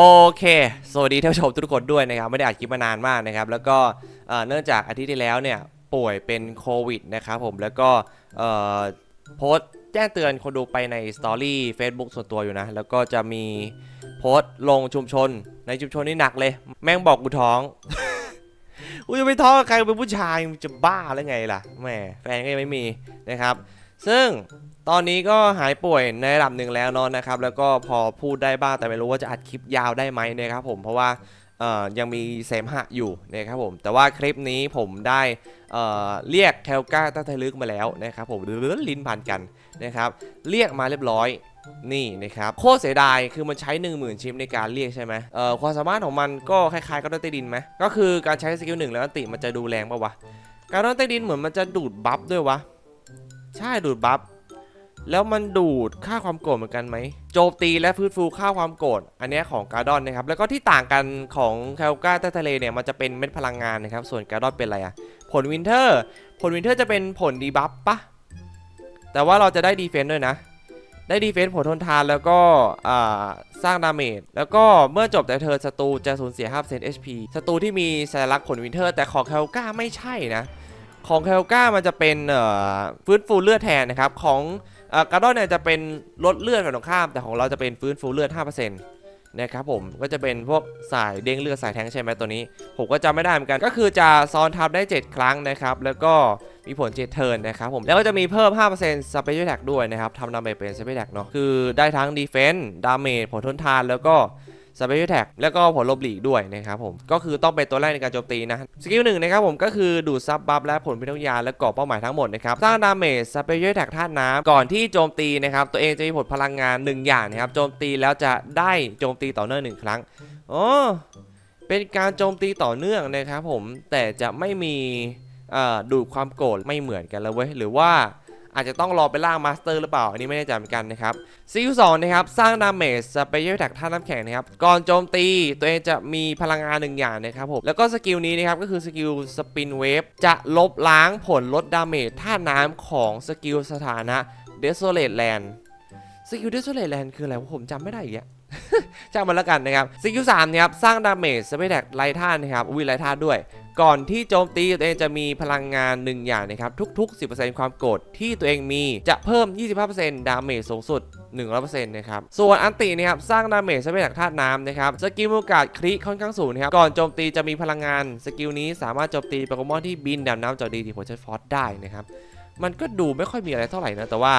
โอเค สวัสดีท่านผู้ชมทุกคนด้วยนะครับ ไม่ได้อัดคลิปมานานมากนะครับ แล้วก็เนื่องจากอาทิตย์ที่แล้วเนี่ยป่วยเป็นโควิดนะครับผม แล้วก็โพสแจ้งเตือนคนดูไปในสตอรี่ Facebook ส่วนตัวอยู่นะ แล้วก็จะมีโพสลงชุมชน ในชุมชนนี่หนักเลย แม่งบอกกูท้อง กูจะไปท้องใครเป็นผู้ชายมึงจะบ้าหรือไงล่ะ แหมแฟนก็ยังไม่มีนะครับ ซึ่ง ตอนนี้ก็หายป่วยในระดับหนึ่งแล้วเนอะนะครับ แล้วก็พอพูดได้บ้างแต่ไม่รู้ว่าจะอัดคลิปยาวได้ไหมนะครับผมเพราะว่ายังมีเสมหะอยู่นะครับผมแต่ว่าคลิปนี้ผมได้เเรียกแคลก้าตั้งไทลึกมาแล้วนะครับผมหรือลิ้นพันกันนะครับเรียกมาเรียบร้อยนี่นะครับโคตรเสียดายคือมันใช้ 1 0,000 ชิปในการเรียกใช่ไหมเอ่อความสามารถของมันก็คล้ายๆกับดนใต้ดินไหมก็คือการใช้สกิลหนึ่งแล้วอันติมันจะดูแรงปะวะการดนใต้ดินเหมือนมันจะดูดบัฟด้วยวะใช่ดูดบัฟ แล้วมันดูดค่าความโกรธเหมือนกันไหมโจมตีและฟื้นฟูค่าความโกรธอันนี้ของการ์ดอนนะครับแล้วก็ที่ต่างกันของแคลกาใต้ทะเลเนี่ยมันจะเป็นเม็ดพลังงานนะครับส่วนการ์ดอนเป็นอะไรอะผลวินเทอร์ผลวินเทอร์จะเป็นผลดีบัฟปะแต่ว่าเราจะได้ดีเฟนต์ด้วยนะ ได้ดีเฟนต์ผลทนทานแล้วก็สร้างดาเมจแล้วก็เมื่อจบแต่เธอศัตรูจะสูญเสีย5% HP ศัตรูที่มีสัญลักษณ์ผลวินเทอร์ แต่ของแคลกาไม่ใช่นะ ของแคลกามันจะเป็นฟื้นฟูเลือดแทนนะครับของ การ์ดอนเนี่ยจะเป็นลดเลือดฝั่งตรงข้าม แต่ของเราจะเป็นฟื้นฟูเลือด 5%นะครับผมก็จะเป็นพวกสายเด้งเลือดสายแทงใช่ไหมตัวนี้ ผมก็จำไม่ได้เหมือนกัน ก็คือจะซ้อนทับได้ 7 ครั้งนะครับ แล้วก็มีผล7เทิร์นนะครับผมแล้วก็จะมีเพิ่ม 5% Special Attack ด้วยนะครับทำดาเมจเป็น Special Attack เนาะคือได้ทั้ง Defense ดาเมจผลทนทานแล้วก็ สเปเชียลแท็กแล้วก็ผลลบหลีกด้วยนะครับผมก็คือต้องเป็นตัวแรกในการโจมตีนะสกิลหนึ่งนะครับผมก็คือดูดซับบัฟและผลพิทักษ์ยาและก่อเป้าหมายทั้งหมดนะครับสร้างดาเมจสเปเชียลแท็กธาตุน้ำก่อนที่โจมตีนะครับตัวเองจะมีผลพลังงาน 1 อย่างนะครับโจมตีแล้วจะได้โจมตีต่อเนื่องหนึ่งครั้งอ๋อเป็นการโจมตีต่อเนื่องนะครับผมแต่จะไม่มีดูดความโกรธไม่เหมือนกันแล้วเว้ยหรือว่า อาจจะต้องรอไปล่างมาสเตอร์หรือเปล่า อันนี้ไม่แน่ใจเหมือนกันนะครับสกิลสองนะครับ สร้างดาเมจสเปเชียลแท็กท่าน้ำแข็งนะครับ ก่อนโจมตีตัวเองจะมีพลังงานหนึ่งอย่างนะครับผม แล้วก็สกิลนี้นะครับก็คือสกิลสปินเวฟจะลบล้างผลลดดาเมจท่าน้ำของสกิลสถานะ Desolate Land สกิล Desolate Land คืออะไรผมจำไม่ได้อีกอะจ้างมันแล้วกันนะครับสกิลสามนะครับ สร้างดาเมจสเปเชียลแท็กไลท่านะครับอุ้ยไลท่าด้วย ก่อนที่โจมตีตัวเองจะมีพลังงานหนึ่งอย่างนะครับ ทุก ๆ 10%ความโกรธที่ตัวเองมีจะเพิ่ม 25%ดาเมจสูงสุด 100%นะครับ ส่วนอันตินะครับสร้างดาเมจใช้เป็นจากธาตุน้ำนะครับ สกิลโอกาสคริค่อนข้างสูงนะครับ ก่อนโจมตีจะมีพลังงาน สกิลนี้สามารถโจมตีโปเกมอนที่บินดำน้ำจอดีที่ผลใช้ฟอสได้นะครับ มันก็ดูไม่ค่อยมีอะไรเท่าไหร่นะ แต่ว่า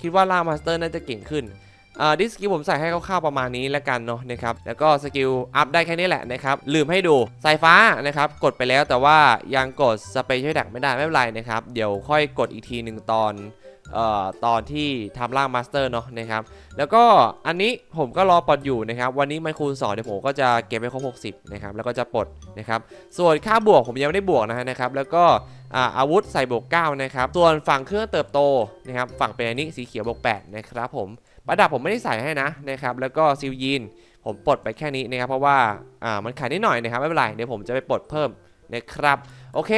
คิดว่าล่ามาสเตอร์น่าจะเก่งขึ้น ดิสกิลผมใส่ให้คร่าวๆประมาณนี้แล้วกันเนาะนะครับแล้วก็สกิลอัพได้แค่นี้แหละนะครับลืมให้ดูสายฟ้านะครับกดไปแล้วแต่ว่ายังกดสเปเชียลแดกไม่ได้ไม่เป็นไรนะครับเดี๋ยวค่อยกดอีกทีหนึ่งตอนเอ่อตอนที่ทำร่างมาสเตอร์เนาะนะครับแล้วก็อันนี้ผมก็รอปลดอยู่นะครับวันนี้มันคูณ2เดี๋ยวผมก็จะเก็บไว้ครบ60นะครับแล้วก็จะปลดนะครับส่วนค่าบวกผมยังไม่ได้บวกนะฮะนะครับแล้วก็อ่าอาวุธใส่บวก9นะครับส่วนฝั่งเครื่องเติบโตนะครับฝั่งเป็นอันนี้สีเขียวบวก8นะครับผม ประดับผมไม่ได้ใส่ให้นะนะครับแล้วก็ซิลยีนผมปลดไปแค่นี้นะครับเพราะว่าอ่ามันขายนิดหน่อยนะครับไม่เป็นไรเดี๋ยวผมจะไปปลดเพิ่มนะครับโอเค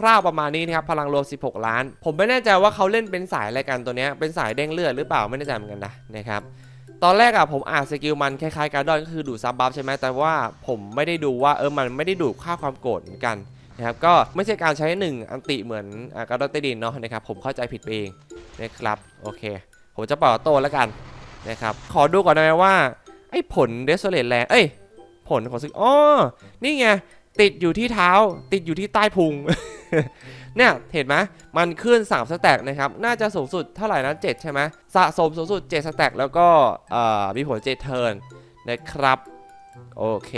คร่าวๆประมาณนี้นะครับพลังรวม 16 ล้าน ผมไม่แน่ใจว่าเขาเล่นเป็นสายอะไรกันตัวนี้เป็นสายเด้งเลือดหรือเปล่าไม่แน่ใจเหมือนกันนะนะครับตอนแรกอะผมอ่านสกิลมันคล้ายๆการดอนก็คือดูดซับบัฟใช่ไหมแต่ว่าผมไม่ได้ดูว่าเออมันไม่ได้ดูดค่าความโกรธเหมือนกันนะครับก็ไม่ใช่การใช้หนึ่งอันติเหมือนอการดอนใต้ดินเนาะนะครับผมเข้าใจผิดไปเองนะครับโอเค ผมจะปล่อยโตแล้วกัน นะครับ ขอดูก่อนได้ไหมว่า ไอ้ผลเดสโซเลตแลนเอ้ย ผลของซึ่งอ๋อ นี่ไง ติดอยู่ที่เท้า ติดอยู่ที่ใต้พุง เนี่ย เห็นไหมมันขึ้น 3 สแต็กนะครับ น่าจะสูงสุดเท่าไหร่นะ7ใช่ไหมสะสมสูงสุด 7 สแต็กแล้วก็มีผล 7 เทิร์นนะครับ โอเค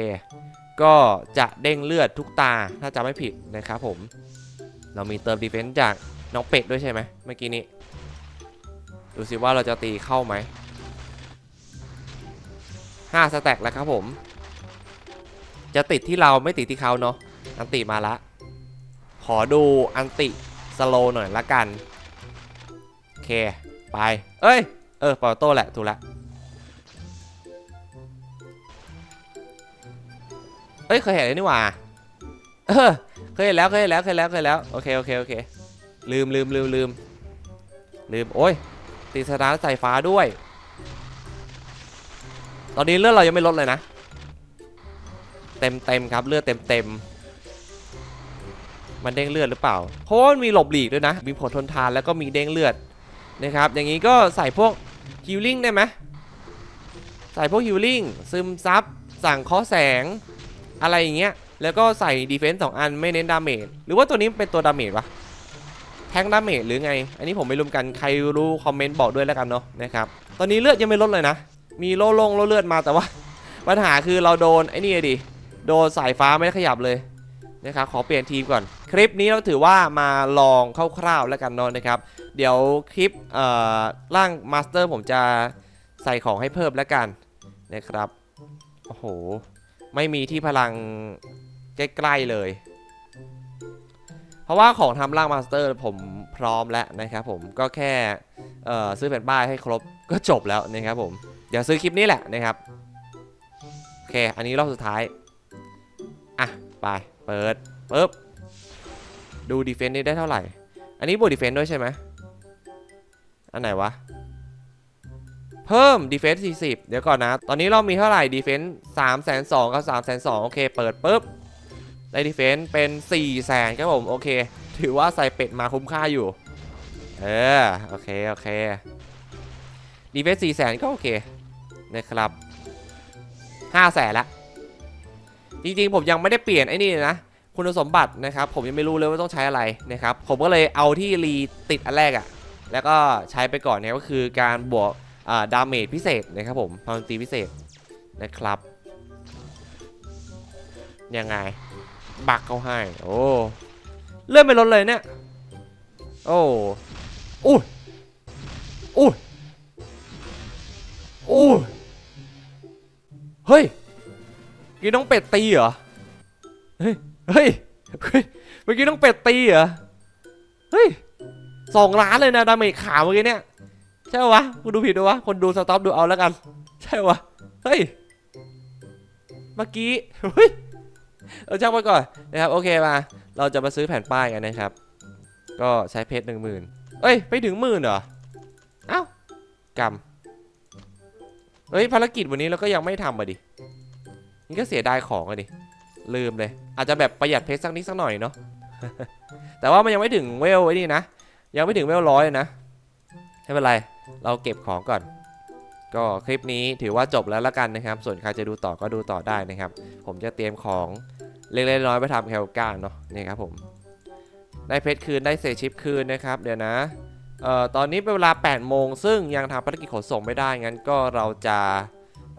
ก็จะเด้งเลือดทุกตา ถ้าจำไม่ผิดนะครับผม เรามีเติมดีเฟนซ์จากน้องเป็ดด้วยใช่ไหมเมื่อกี้นี้ดูสิว่าเราจะตีเข้าไหม 5สแต็กแล้วครับผม จะติดที่เราไม่ติดที่เขาเนาะอันติมาละ ขอดูอันติสโลหน่อยละกันโอเค ไป เอ้ย เออปอโต้แหละ ถูกละเอ้ย เคยเห็นแล้วนี่หว่า เออ เคยเห็นแล้ว เคยเห็นแล้ว เคยเห็นแล้ว เคยเห็นแล้ว โอเค โอเค โอเค ลืมลืมลืมลืมลืม โอ้ย ตีสถานสายฟ้าด้วย ตอนนี้เลือดเรายังไม่ลดเลยนะ เต็มเต็มครับเลือดเต็มเต็มมันเด้งเลือดหรือเปล่า เพราะว่ามันมีหลบหลีกด้วยนะ มีผลทนทานแล้วก็มีเด้งเลือดนะครับ อย่างนี้ก็ใส่พวกฮิลลิ่งได้ไหมใส่พวกฮิลลิ่งซึมซับ สั่งเคอแสง อะไรอย่างเงี้ย แล้วก็ใส่ดีเฟนซ์สองอันไม่เน้นดาเมจ หรือว่าตัวนี้เป็นตัวดาเมจวะ แทงดาเมจหรือไง อันนี้ผมไม่รู้เหมือนกัน ใครรู้คอมเมนต์บอกด้วยแล้วกันเนาะนะครับ ตอนนี้เลือดยังไม่ลดเลยนะ มีโล่ลงโล่เลือดมาแต่ว่า ปัญหาคือเราโดนไอ้นี่ดิโดนสายฟ้าไม่ได้ขยับเลยนะครับขอเปลี่ยนทีมก่อน คลิปนี้เราถือว่ามาลองคร่าวๆแล้วกันเนาะนะครับ เดี๋ยวคลิปร่างมาสเตอร์ผมจะใส่ของให้เพิ่มแล้วกันนะครับโอ้โหไม่มีที่พลังใกล้ๆเลย เพราะว่าของทำร่างมาสเตอร์ผมพร้อมแล้วนะครับผมก็แค่ซื้อแผ่นป้ายให้ครบก็จบแล้วนะครับผม เดี๋ยวซื้อคลิปนี้แหละนะครับ โอเค อันนี้รอบสุดท้าย อะ ไป เปิดปึ๊บ ดูดีเฟนต์นี่ได้เท่าไหร่ อันนี้บวกดีเฟนต์ด้วยใช่ไหม อันไหนวะ เพิ่มดีเฟนต์40 เดี๋ยวก่อนนะ ตอนนี้เรามีเท่าไหร่ดีเฟนต์3 2 0 0 0กับ3 2 0 0โอเค เปิดปุ๊บ ได้ดีเฟนต์เป็น4 0 0 0 0ครับผม โอเค ถือว่าใส่เป็ดมาคุ้มค่าอยู่ เออ โอเค โอเคดีเฟนต์4 0 0 0 0ก็โอเค นะครับ5 0 0 0 0 0ละ จริงๆผมยังไม่ได้เปลี่ยนไอ้นี่เลยนะคุณสมบัตินะครับ ผมยังไม่รู้เลยว่าต้องใช้อะไรนะครับ ผมก็เลยเอาที่รีติดอันแรกอะ่ะ แล้วก็ใช้ไปก่อนเนี่ยก็คือการบวกอ่าดาเมจพิเศษนะครับผมพลังตีพิเศษนะครับ ยังไง บักเขาให้ โอ้เลื่อนไปลดเลยเนี่ย โอ้อุ้อุ้อุ้ เฮ้ยเมื่อกี้น้องเป็ดตีเหรอเฮ้ยเฮ้ย เฮ้ย เมื่อกี้น้องเป็ดตีเหรอ เฮ้ยสองล้านเลยนะดาเมจขาเมื่อกี้เนี่ย ใช่ปะวะกูดูผิดด้วยวะ คนดูสต็อปดูเอาแล้วกัน ใช่ปะวะ เฮ้ย เมื่อกี้ เฮ้ย เออช่างไปก่อนนะครับ โอเคมา เราจะมาซื้อแผ่นป้ายกันนะครับ ก็ใช้เพชรหนึ่งหมื่นเอ้ย ไปถึงหมื่นเหรอ เอ้ากำ เฮ้ยภารกิจวันนี้เราก็ยังไม่ทำอะดินี่ก็เสียดายของอะดิ ลืมเลย อาจจะแบบประหยัดเพชรสักนิดสักหน่อยเนาะ แต่ว่ามันยังไม่ถึงเวลไอ้นี่นะ ยังไม่ถึงเวลร้อยนะ ไม่เป็นไร เราเก็บของก่อน ก็คลิปนี้ถือว่าจบแล้วละกันนะครับ ส่วนใครจะดูต่อก็ดูต่อได้นะครับ ผมจะเตรียมของเล็กๆน้อยๆไปทำแคลก้าเนาะ นี่ครับผม ได้เพชรคืนได้เศษชิปคืนนะครับ เดี๋ยวนะ เอ่อตอนนี้เป็นเวลา 8 โมง ซึ่งยังทำภารกิจขนส่งไม่ได้ งั้นก็เราจะ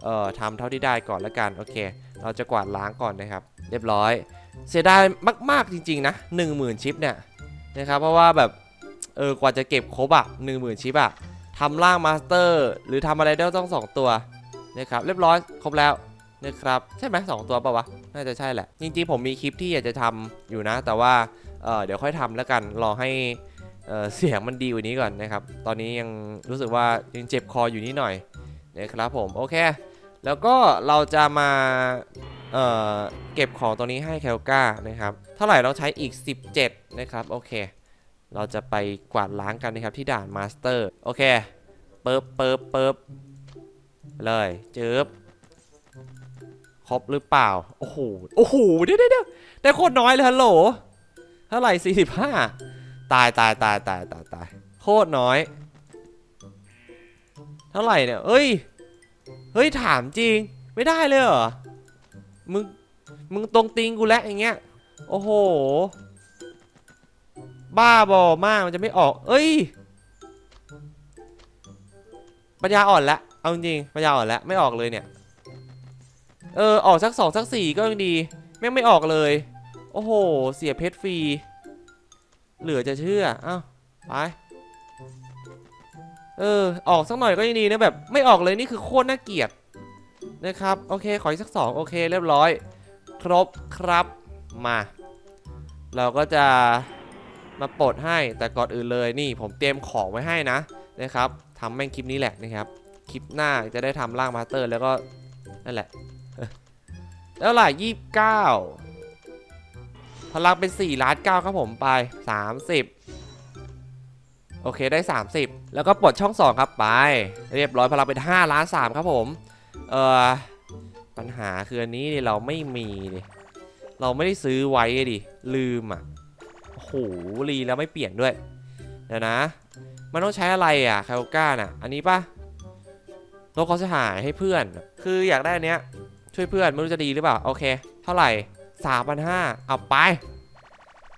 เอ่อทำเท่าที่ได้ก่อนละกัน โอเค เราจะกวาดล้างก่อนนะครับ เรียบร้อย เสียดายมาก ๆ จริง ๆ นะ 10,000 ชิปเนี่ยนะครับ เพราะว่าแบบ เออ กว่าจะเก็บครบอะ10,000 ชิปอะทำร่างมาสเตอร์ หรือทำอะไรได้ต้อง 2 ตัวนะครับ เรียบร้อย ครบแล้วนะครับ ใช่ไหมสองตัวปะวะ น่าจะใช่แหละ จริง ๆ ผมมีคลิปที่อยากจะทำอยู่นะ แต่ว่าเออเดี๋ยวค่อยทำแล้วกัน รอให้ เเสียงมันดีกว่านี้ก่อนนะครับ ตอนนี้ยังรู้สึกว่ายังเจ็บคออยู่นิดหน่อยนะครับผมโอเค แล้วก็เราจะมาเเก็บของตัวนี้ให้แคลก้านะครับ เท่าไหร่เราใช้อีก 17 นะครับโอเค เราจะไปกวาดล้างกันนะครับที่ด่านมาสเตอร์โอเคเปิบเปิบเปิบเลยเจิบครบหรือเปล่า โอ้โห โอ้โห เดี๋ยวเดี๋ยวเดี๋ยวได้โคตรน้อยเลยฮัลโหล เท่าไหร่ 45 ตายตายตายตายตายตายโคตรน้อย เท่าไหร่เนี่ยเอ้ย เฮ้ย ถามจริง ไม่ได้เลยเหรอ มึง มึงตรงติงกูแล้วอย่างเงี้ย โอ้โห บ้าบอมาก มันจะไม่ออก เอ้ย ปัญญาอ่อนละ เอาจริงปัญญาอ่อนละ ไม่ออกเลยเนี่ย เออ ออกสักสองสักสี่ก็ยังดี แม่งไม่ออกเลย โอ้โห เสียเพชรฟรี เหลือจะเชื่อเอ้าไปเออออกสักหน่อยก็ยังดีนะแบบไม่ออกเลยนี่คือโคตรน่าเกลียดนะครับโอเคขออีกสักสองโอเคเรียบร้อย ครบครับมา เราก็จะมาปลดให้แต่ก่อนอื่นเลยนี่ผมเตรียมของไว้ให้นะนะครับทำแม่งคลิปนี้แหละนะครับคลิปหน้าจะได้ทำร่างมาสเตอร์แล้วก็นั่นแหละแล้วหล่ะยี่สิบเก้า พลังเป็น4ล้าน9ครับผมไป 30 โอเคได้ 30 แล้วก็ปลดช่อง 2 ครับไป เรียบร้อยพลังเป็น5ล้าน3ครับผม เอ่อปัญหาคืออันนี้ดิเราไม่มีดิเราไม่ได้ซื้อไว้ดิลืมอะโอ้โหรีแล้วไม่เปลี่ยนด้วย เดี๋ยวนะ มันต้องใช้อะไรอะคาโอก้าน่ะ อันนี้ปะลดความเสียหายให้เพื่อน คืออยากได้อันเนี้ยช่วยเพื่อนไม่รู้จะดีหรือเปล่า โอเค เท่าไหร่ สามพันห้าเอาไป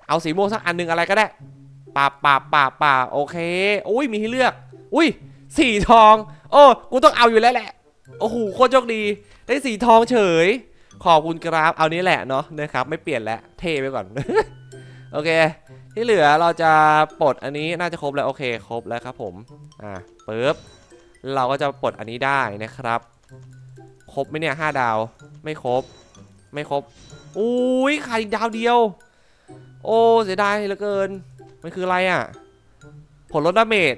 เอาสีม่วงสักอันหนึงอะไรก็ได้ป่าป่าป่าป่าโอเค อุ้ยมีให้เลือก อุ้ยสีทอง โอ้กูต้องเอาอยู่แล้วแหละ โอ้โหโคตรโชคดี ได้สีทองเฉย ขอบคุณครับเอานี้แหละเนาะนะครับ ไม่เปลี่ยนแล้ว เทไปก่อน โอเค ที่เหลือเราจะปลดอันนี้น่าจะครบแล้วโอเค ครบแล้วครับผม อ่าปึ๊บ เราก็จะปลดอันนี้ได้นะครับ ครบไหมเนี่ยห้าดาว ไม่ครบ ไม่ครบอุ้ยขาดอีกดาวเดียว โอ้เสียดายเหลือเกิน มันคืออะไรอะ ผลลดดาเมจ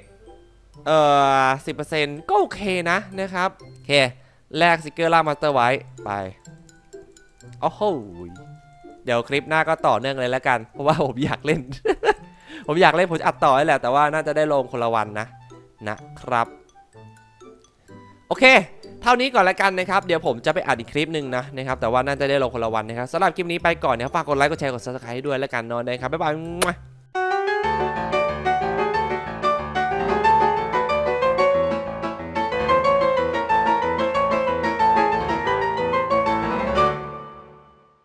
เอ่อสิบเปอร์เซ็นต์ก็โอเคนะนะครับโอเคแลกสติกเกอร์ล่ามาสเตอร์ไว้ไปโอ้โหเดี๋ยวคลิปหน้าก็ต่อเนื่องเลยแล้วกัน เพราะว่าผมอยากเล่น ผมอยากเล่นผมจะอัดต่อแหละแต่ว่าน่าจะได้ลงคนละวันนะนะครับ โอเค เท่านี้ก่อนละกันนะครับ เดี๋ยวผมจะไปอัดอีกคลิปหนึ่งนะนะครับ แต่ว่าน่าจะได้ลงคนละวันนะครับสำหรับคลิปนี้ไปก่อนนะครับ ฝากกดไลค์ กดแชร์ กดซับสไครต์ให้ด้วยละกันเนอนนะครับ บ๊ายบาย